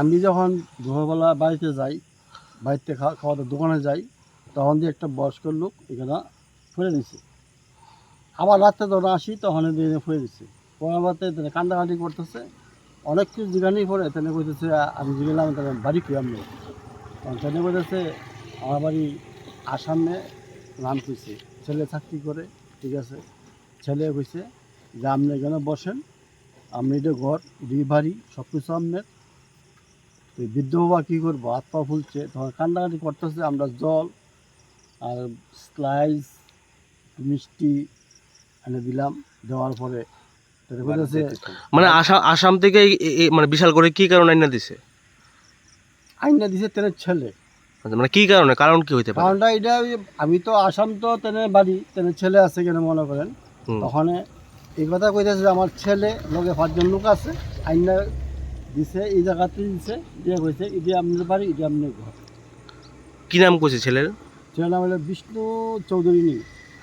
আমি যখন দুপুরবেলা বাড়িতে যাই, বাড়িতে খাওয়া দোকানে যাই, তখন দিয়ে একটা বয়স্ক লোক এখানে ফুলে দিছে। আবার রাত্রে যখন আসি, তখন দিয়ে ফুলে দিছে। পরে কান্দাকাটি করতেছে। অনেক কিছু জিগানি পরে তেনে কইতেছে, আমি জিগেলাম তাহলে বাড়ি কি আমি তখন তেনে কইতেছে, আমার বাড়ি আসামে নাম কইছে, ছেলে চাকরি করে, ঠিক আছে? ছেলে কইছে, যে আপনি এখানে বসেন, আপনি এটা ঘর দুই বাড়ি সব কিছু আপনার। তো বৃদ্ধ বাবা কী করব? হাত পা ফুলছে। তখন কান্নাকাটি করতেছে, আমরা জল আর স্লাইস মিষ্টি এনে দিলাম। দেওয়ার পরে মানে আসাম আসাম থেকে মানে বিশাল করে কি কারণে আইনা দিছে? আইনা দিছে তেনে ছেলে। আচ্ছা, মানে কি কারণে? কারণ কি হইতে পারে? কারণটা এটা আমি তো আসাম তো তেনে বাড়ি তেনে ছেলে আছে কেন মনে করেন। তখন এই কথা কইতেছে যে আমার ছেলে লগে পাঁচজন লোক আছে আইনা দিছে এই জায়গাতে দিছে দিয়ে কইছে এটি আপনার বাড়ি এটি আপনার ঘর। কি নাম কইছে ছেলের? ছেলের নাম হলো বিষ্ণু চৌধুরী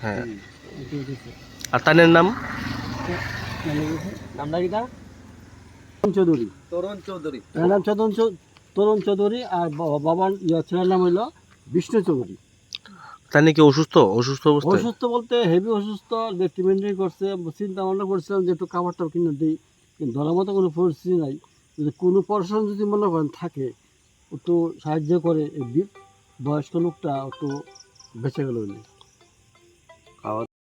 হ্যাঁ। আর তানের নাম? মানে নামটা কি তা চৌধুরী। তরুণ চৌধুরী। নাম তরুণ তরুণ চৌধুরী আর বাবার ইয়া ছেলের নাম হইল বিষ্ণু চৌধুরী। তার নাকি অসুস্থ? অসুস্থ অসুস্থ বলতে হেভি অসুস্থ করছে চিন্তা ভাবনা করছিলাম যে একটু খাবারটা কিনে দিই কিন্তু ধরার মতো কোনো পরিস্থিতি নাই। যদি কোনো পড়াশোনা যদি মনে করেন থাকে একটু সাহায্য করে এই বয়স্ক লোকটা একটু বেঁচে গেল